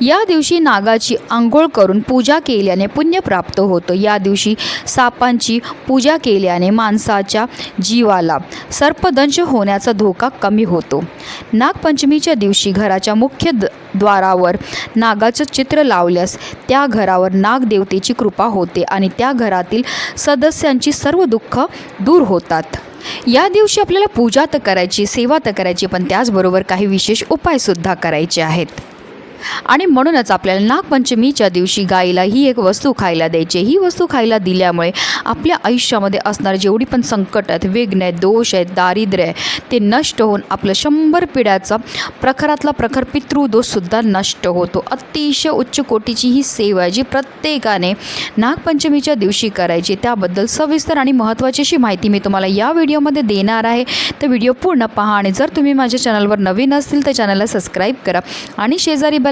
या दिवशी नागाची आंघोळ करून पूजा केल्याने पुण्य प्राप्त होतं. या दिवशी सापांची पूजा केल्याने माणसाच्या जीवाला सर्पदंश होण्याचा धोका कमी होतो. नागपंचमीच्या दिवशी घराच्या मुख्य द द्वारावर नागाचं चित्र लावल्यास त्या घरावर नागदेवतेची कृपा होते आणि त्या घरातील सदस्यांची सर्व दुःख दूर होतात. या दिवशी आपल्याला पूजा तर करायची सेवा तर करायची पण त्याचबरोबर काही विशेष उपायसुद्धा करायचे आहेत. आणि म्हणूनच आपल्याला नागपंचमीच्या दिवशी गाईला ही एक वस्तू खायला द्यायची ही वस्तू खायला दिल्यामुळे आपल्या आयुष्यामध्ये असणारे जेवढी पण संकट आहेत विघ्न आहेत दोष आहेत दारिद्र्य आहे ते नष्ट होऊन आपलं शंभर पिढ्याचा प्रखरातला प्रखर पितृदोषसुद्धा नष्ट होतो. अतिशय उच्च कोटीची ही सेवा आहे जी प्रत्येकाने नागपंचमीच्या दिवशी करायची. त्याबद्दल सविस्तर आणि महत्त्वाची अशी माहिती मी तुम्हाला या व्हिडिओमध्ये देणार आहे. तर व्हिडिओ पूर्ण पहा आणि जर तुम्ही माझ्या चॅनलवर नवीन असतील तर चॅनलला सबस्क्राईब करा आणि शेजारी बेल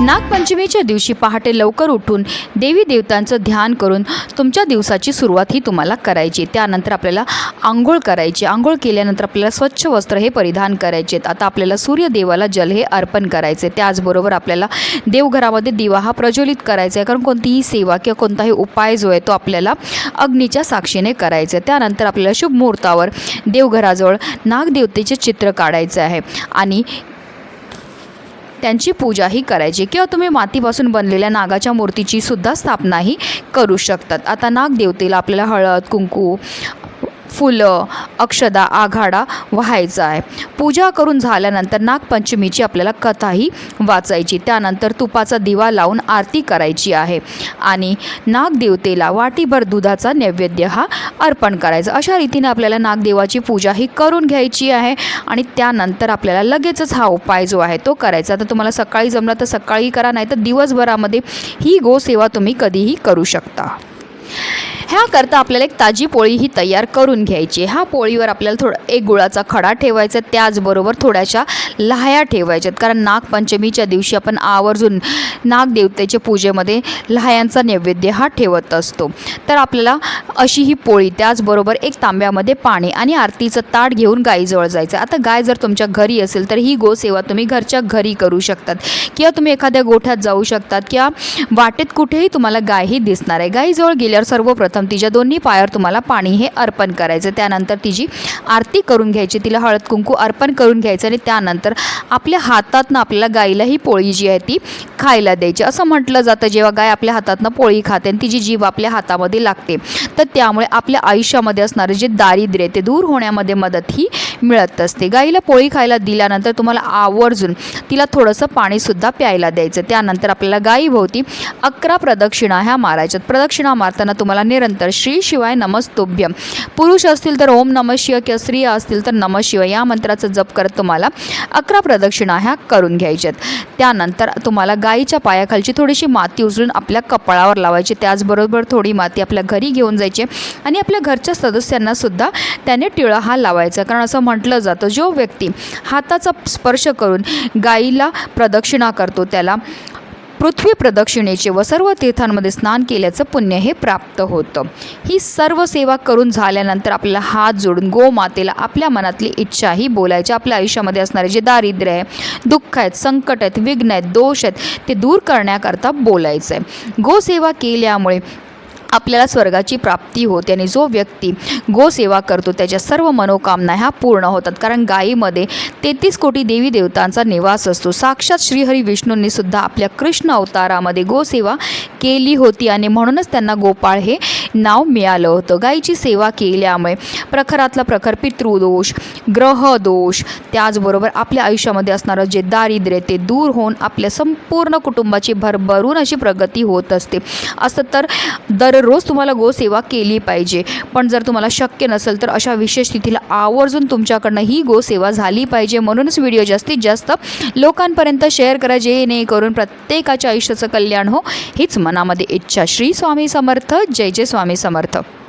नागपंचमीच्या दिवशी पहाटे लवकर उठून देवी देवतांचं ध्यान करून तुमच्या दिवसाची सुरुवात ही तुम्हाला करायची. त्यानंतर आपल्याला आंघोळ करायची. आंघोळ केल्यानंतर आपल्याला स्वच्छ वस्त्र हे परिधान करायचे. आता आपल्याला सूर्यदेवाला जल हे अर्पण करायचे. त्याचबरोबर आपल्याला देवघरामध्ये दिवा हा प्रज्वलित करायचा. आहे कारण कोणतीही सेवा किंवा कोणताही उपाय जो आहे तो आपल्याला अग्नीच्या साक्षीने करायचा आहे. त्यानंतर आपल्याला शुभ मुहूर्तावर देवघराजवळ नागदेवतेचे चित्र काढायचं आहे. आणि त्यांची पूजाही करायची किंवा तुम्ही मातीपासून बनलेल्या नागाच्या मूर्तीची सुद्धा स्थापनाही करू शकतात. आता नागदेवतेला आपल्याला हळद कुंकू फुलं अक्षदा आघाडा व्हायचा आहे. पूजा करून झाल्यानंतर नागपंचमीची आपल्याला कथाही वाचायची. त्यानंतर तुपाचा दिवा लावून आरती करायची आहे. आणि नागदेवतेला वाटीभर दुधाचा नैवेद्य हा अर्पण करायचा. अशा रीतीने आपल्याला नागदेवाची पूजा ही करून घ्यायची आहे. आणि त्यानंतर आपल्याला लगेचच हा उपाय जो आहे तो करायचा. तर तुम्हाला सकाळी जमला तर सकाळी करा नाही तर दिवसभरामध्ये ही गोसेवा तुम्ही कधीही करू शकता. ह्याकरता आपल्याला एक ताजी पोळी ही तयार करून घ्यायची ह्या पोळीवर आपल्याला थोडं एक गुळाचा खडा ठेवायचा त्याचबरोबर थोड्याशा लहाया ठेवायच्यात कारण नागपंचमीच्या दिवशी आपण आवर्जून नागदेवतेच्या पूजेमध्ये लहायांचा नैवेद्य हा ठेवत असतो. तर आपल्याला अशी ही पोळी त्याचबरोबर एक तांब्यामध्ये पाणी आणि आरतीचं ताट घेऊन गाईजवळ जायचं आता गाय जर तुमच्या घरी असेल तर ही गोसेवा तुम्ही घरच्या घरी करू शकतात. किंवा तुम्ही एखाद्या गोठ्यात जाऊ शकतात किंवा वाटेत कुठेही तुम्हाला गायही दिसणार आहे. गाईजवळ गेल्यावर सर्वप्रथम प्रथम तिच्या दोन्ही पायावर तुम्हाला पाणी हे अर्पण करायचं. त्यानंतर तिची आरती करून घ्यायची तिला हळद कुंकू अर्पण करून घ्यायचं आणि त्यानंतर आपल्या हातातनं आपल्याला गायीला ही पोळी जी आहे ती खायला द्यायची. असं म्हटलं जातं जेव्हा गाय आपल्या हातातनं पोळी खाते आणि तिची जीभ आपल्या हातामध्ये लागते तर त्यामुळे आपल्या आयुष्यामध्ये असणारे जे दारिद्र्य आहे ते दूर होण्यामध्ये मदत ही मिळत असते. गाईला पोळी खायला दिल्यानंतर तुम्हाला आवर्जून तिला थोडंसं पाणीसुद्धा प्यायला द्यायचं. त्यानंतर आपल्याला गायीभोवती अकरा प्रदक्षिणा ह्या मारायच्यात. प्रदक्षिणा मारताना तुम्हाला निरंतर श्री शिवाय नमस्तुभ्य. पुरुष असतील तर ओम नम शिव किंवा स्त्रिया असतील तर नम शिव या मंत्राचा जप करत तुम्हाला अकरा प्रदक्षिणा ह्या करून घ्यायच्यात. त्यानंतर तुम्हाला गाईच्या पायाखालची थोडीशी माती उचलून आपल्या कपाळावर लावायची. त्याचबरोबर थोडी माती आपल्या घरी घेऊन जायची आणि आपल्या घरच्या सदस्यांना सुद्धा त्याने टिळा हा लावायचा. कारण असं म्हटलं जातं जो व्यक्ती हाताचा स्पर्श करून गाईला प्रदक्षिणा करतो त्याला पृथ्वी प्रदक्षिणेचे व सर्व तीर्थांमध्ये स्नान केल्याचं पुण्य हे प्राप्त होतं. ही सर्व सेवा करून झाल्यानंतर आपल्याला हात जोडून गोमातेला आपल्या मनातली इच्छा ही बोलायची. आपल्या आयुष्यामध्ये असणारे जे दारिद्र्य आहे दुःख आहेत संकट आहेत विघ्न आहेत दोष आहेत ते दूर करण्याकरता बोलायचं आहे गोसेवा केल्यामुळे आपल्याला स्वर्गाची प्राप्ती होते आणि जो व्यक्ती गोसेवा करतो त्याच्या सर्व मनोकामना ह्या पूर्ण होतात. कारण गायीमध्ये तेहतीस कोटी देवी देवतांचा निवास असतो. साक्षात श्रीहरी विष्णूंनी सुद्धा आपल्या कृष्ण अवतारामध्ये गोसेवा केली होती आणि म्हणूनच त्यांना गोपाळ हे नाव मिळालं होतं. गायीची सेवा केल्यामुळे प्रखरातला प्रखर पितृदोष ग्रहदोष त्याचबरोबर आपल्या आयुष्यामध्ये असणारं जे दारिद्र्य ते दूर होऊन आपल्या संपूर्ण कुटुंबाची भरभरून अशी प्रगती होत असते. असं तर दररोज तुम्हाला गोसेवा केली पाहिजे. पण जर तुम्हाला शक्य नसेल तर अशा विशेष तिथीला आवर्जून तुमच्याकडनं ही गोसेवा झाली पाहिजे. म्हणूनच व्हिडिओ जास्तीत जास्त लोकांपर्यंत शेअर करा जेणेकरून प्रत्येकाच्या आयुष्याचं कल्याण हो. हीच मनामध्ये इच्छा. श्री स्वामी समर्थ. जय जय स्वामी समर्थ.